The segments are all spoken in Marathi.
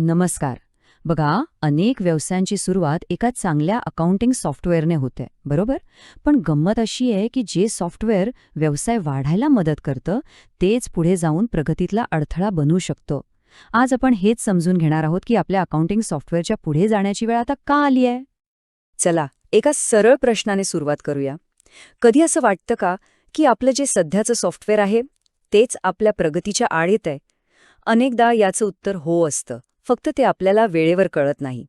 नमस्कार. बघा अनेक व्यवसायांची सुरुवात एका चांगल्या अकाउंटिंग सॉफ्टवेअरने होते बरोबर? पण गंमत अशी आहे की जे सॉफ्टवेअर व्यवसाय वाढायला मदत करतं तेच पुढे जाऊन प्रगतीतला अडथळा बनू शकतो. आज आपण हेच समजून घेणार आहोत की आपल्या अकाउंटिंग सॉफ्टवेअरच्या पुढे जाण्याची वेळ आता का आली आहे? चला एका सरळ प्रश्नाने सुरुवात करूया. कधी असं वाटतं का की आपलं जे सध्याचं सॉफ्टवेअर आहे तेच आपल्या प्रगतीच्या आड येत आहे अनेकदा याचं उत्तर हो असतं. फक्त ते आपल्याला वेळेवर कळत नाही.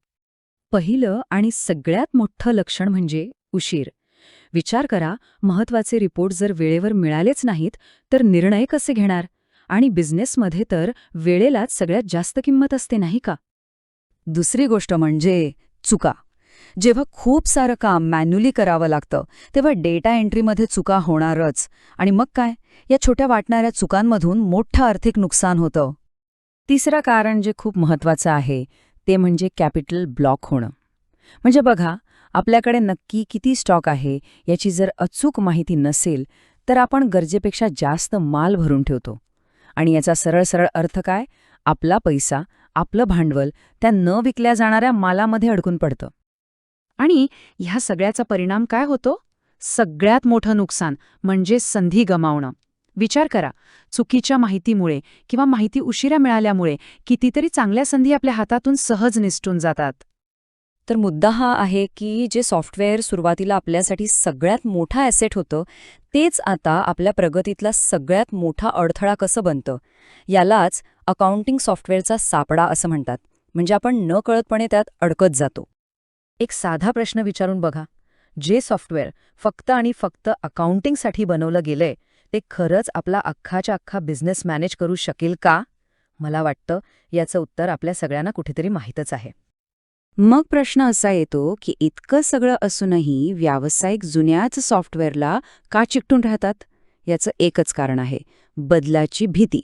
पहिलं आणि सगळ्यात मोठं लक्षण म्हणजे उशीर. विचार करा महत्त्वाचे रिपोर्ट जर वेळेवर मिळालेच नाहीत तर निर्णय कसे घेणार? आणि बिझनेसमध्ये तर वेळेलाच सगळ्यात जास्त किंमत असते नाही का? दुसरी गोष्ट म्हणजे चुका. जेव्हा खूप सारं काम मॅन्युअली करावं लागतं तेव्हा डेटा एंट्रीमध्ये चुका होणारच. आणि मग काय? या छोट्या वाटणाऱ्या चुकांमधून मोठं आर्थिक नुकसान होतं. तिसरं कारण जे खूप महत्त्वाचं आहे ते म्हणजे कॅपिटल ब्लॉक होणं. म्हणजे बघा आपल्याकडे नक्की किती स्टॉक आहे याची जर अचूक माहिती नसेल तर आपण गरजेपेक्षा जास्त माल भरून ठेवतो. आणि याचा सरळ सरळ अर्थ काय? आपला पैसा आपलं भांडवल त्या न विकल्या जाणाऱ्या मालामध्ये अडकून पडतं. आणि ह्या सगळ्याचा परिणाम काय होतो? सगळ्यात मोठं नुकसान म्हणजे संधी गमावणं. विचार करा. चुकीच्या माहितीमुळे किंवा माहिती उशिरा मिळाल्यामुळे कितीतरी चांगल्या संधी आपल्या हातातून सहज निसटून जातात. तर मुद्दा हा आहे की जे सॉफ्टवेअर सुरुवातीला आपल्यासाठी सगळ्यात मोठा ॲसेट होतं तेच आता आपल्या प्रगतीतला सगळ्यात मोठा अडथळा कसं बनतं? यालाच अकाउंटिंग सॉफ्टवेअरचा सापडा असं म्हणतात. म्हणजे आपण न कळतपणे त्यात अडकत जातो. एक साधा प्रश्न विचारून बघा. जे सॉफ्टवेअर फक्त आणि फक्त अकाउंटिंगसाठी बनवलं गेलंय ते खरंच आपला अख्खाच्या अख्खा बिझनेस मॅनेज करू शकेल का? मला वाटतं याचं उत्तर आपल्या सगळ्यांना कुठेतरी माहीतच आहे. मग प्रश्न असा येतो की इतकं सगळं असूनही व्यावसायिक जुन्याच सॉफ्टवेअरला का चिकटून राहतात? याचं एकच कारण आहे बदलाची भीती.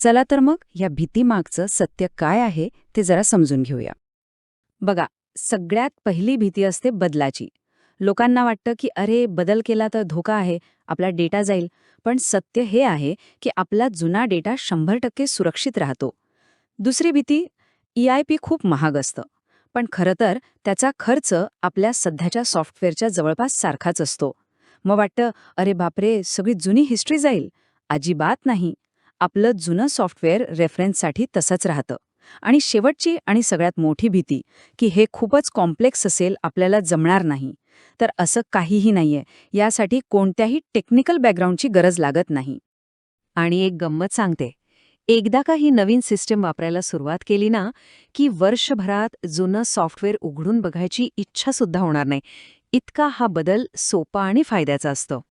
चला तर मग या भीतीमागचं सत्य काय आहे ते जरा समजून घेऊया. बघा सगळ्यात पहिली भीती असते बदलाची. लोकांना वाटतं की अरे बदल केला तर धोका आहे आपला डेटा जाईल. पण सत्य हे आहे की आपला जुना डेटा शंभर टक्के सुरक्षित राहतो. दुसरी भीती ई आय पी खूप महाग असतं. पण खरं तर त्याचा खर्च आपल्या सध्याच्या सॉफ्टवेअरच्या जवळपास सारखाच असतो. मग वाटतं अरे बापरे सगळी जुनी हिस्ट्री जाईल. अजिबात नाही. आपलं जुनं सॉफ्टवेअर रेफरन्ससाठी तसंच राहतं. आणि शेवटची आणि सगळ्यात मोठी भीती की हे खूपच कॉम्प्लेक्स असेल आपल्याला जमणार नाही. तर असं काहीही नाहीये. यासाठी कोणत्याही टेक्निकल बॅकग्राऊंडची गरज लागत नाही. आणि एक गंमत सांगते. एकदा का ही नवीन सिस्टम वापरायला सुरुवात केली ना की वर्षभरात जुनं सॉफ्टवेअर उघडून बघायची इच्छा सुद्धा होणार नाही. इतका हा बदल सोपा आणि फायद्याचा असतो.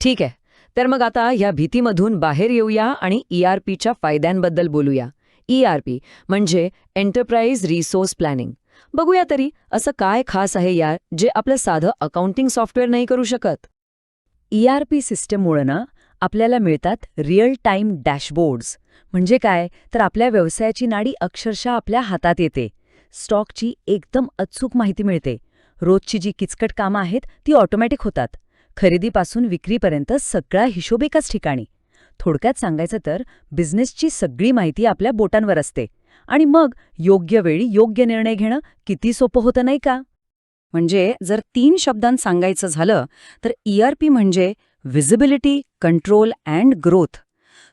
ठीक आहे. तर मग आता या भीतीमधून बाहेर येऊया आणि ई आर पीच्या फायद्यांबद्दल बोलूया. ई आर पी म्हणजे एंटरप्राइज रिसोर्स प्लॅनिंग बघूया तरी असं काय खास आहे यार जे आपलं साधं अकाउंटिंग सॉफ्टवेअर नाही करू शकत? ई आर पी सिस्टममुळं ना आपल्याला मिळतात रिअल टाईम डॅशबोर्ड्स म्हणजे काय? तर आपल्या व्यवसायाची नाडी अक्षरशः आपल्या हातात येते. स्टॉकची एकदम अचूक माहिती मिळते. रोजची जी किचकट कामं आहेत ती ऑटोमॅटिक होतात. खरेदीपासून विक्रीपर्यंत सगळा हिशोब एकाच ठिकाणी. थोडक्यात सांगायचं तर बिझनेसची सगळी माहिती आपल्या बोटांवर असते. आणि मग योग्य वेळी योग्य निर्णय घेणं किती सोपं होतं नाही का? म्हणजे जर तीन शब्दांत सांगायचं झालं तर ईआरपी म्हणजे व्हिजिबिलिटी कंट्रोल अँड ग्रोथ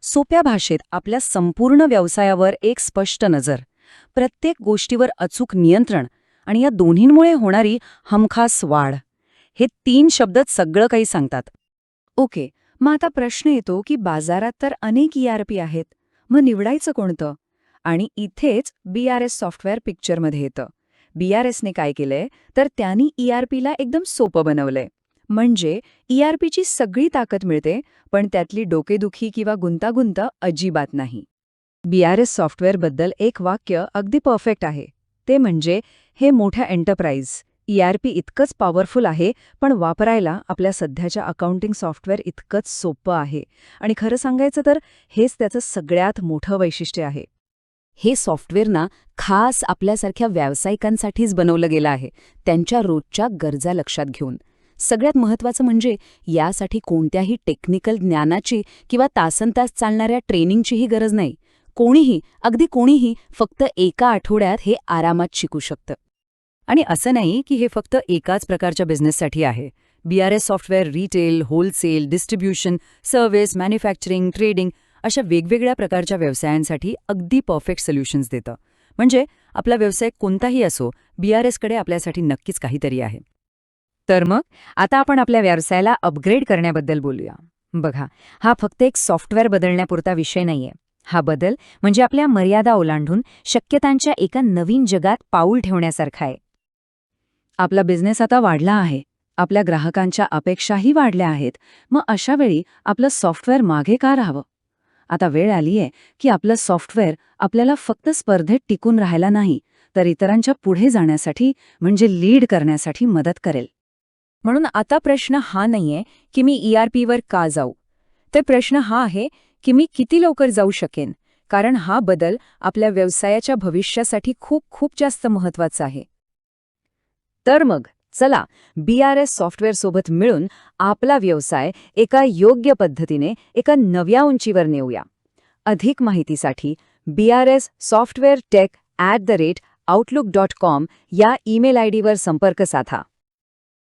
सोप्या भाषेत आपल्या संपूर्ण व्यवसायावर एक स्पष्ट नजर प्रत्येक गोष्टीवर अचूक नियंत्रण आणि या दोन्हींमुळे होणारी हमखास वाढ. हे तीन शब्दच सगळं काही सांगतात. ओके मग आता प्रश्न येतो की बाजारात तर अनेक ईआरपी आहेत मग निवडायचं कोणतं? आणि इथेच बीआरएस सॉफ्टवेअर पिक्चरमध्ये येतं. बीआरएसने काय केलंय? तर त्यांनी ईआरपीला एकदम सोपं बनवलंय. म्हणजे ईआरपीची सगळी ताकद मिळते पण त्यातली डोकेदुखी किंवा गुंतागुंत अजिबात नाही. बीआरएस सॉफ्टवेअरबद्दल एक वाक्य अगदी परफेक्ट आहे. ते म्हणजे हे मोठ्या एंटरप्राइज ईआरपी इतकंच पॉवरफुल आहे पण वापरायला आपल्या सध्याच्या अकाउंटिंग सॉफ्टवेअर इतकंच सोपं आहे. आणि खरं सांगायचं तर हेच त्याचं सगळ्यात मोठं वैशिष्ट्य आहे. हे सॉफ्टवेअर ना खास आपल्यासारख्या व्यावसायिकांसाठीच बनवलं गेलं आहे त्यांच्या रोजच्या गरजा लक्षात घेऊन. सगळ्यात महत्त्वाचं म्हणजे यासाठी कोणत्याही टेक्निकल ज्ञानाची किंवा तासनतास चालणाऱ्या ट्रेनिंगचीही गरज नाही. कोणीही अगदी कोणीही फक्त एका आठवड्यात हे आरामात शिकू शकतं. आणि असं नाही की हे फक्त एकाच प्रकारच्या बिझनेससाठी आहे. BRS software retail wholesale distribution service manufacturing trading अशा वेगवेगळ्या प्रकारच्या व्यवसायांसाठी अगदी परफेक्ट सोल्युशन्स देतं. म्हणजे आपला व्यवसाय कोणताही असो बी आर एसकडे आपल्यासाठी नक्कीच काहीतरी आहे. तर मग आता आपण आपल्या व्यवसायाला अपग्रेड करण्याबद्दल बोलूया. बघा हा फक्त एक सॉफ्टवेअर बदलण्यापुरता विषय नाहीये. हा बदल म्हणजे आपल्या मर्यादा ओलांडून शक्यतांच्या एका नवीन जगात पाऊल ठेवण्यासारखा आहे. आपला बिझनेस आता वाढला आहे. आपल्या ग्राहकांच्या अपेक्षाही वाढल्या आहेत. मग अशावेळी आपलं सॉफ्टवेअर मागे का राहावं? आता वेळ आलीये की आपलं सॉफ्टवेअर आपल्याला फक्त स्पर्धेत टिकून राहायला नाही तर इतरांच्या पुढे जाण्यासाठी म्हणजे लीड करण्यासाठी मदत करेल. म्हणून आता प्रश्न हा नाहीये की मी ईआरपीवर का जाऊ. तर प्रश्न हा आहे की मी किती लवकर जाऊ शकेन कारण हा बदल आपल्या व्यवसायाच्या भविष्यासाठी खूप खूप जास्त महत्त्वाचा आहे. तर मग? चला बीआरएस एस सॉफ्टवेअरसोबत मिळून आपला व्यवसाय एका योग्य पद्धतीने एका नव्या उंचीवर नेऊया. अधिक माहितीसाठी B R S software tech at the rate outlook dot com या ईमेल आयडीवर संपर्क साधा.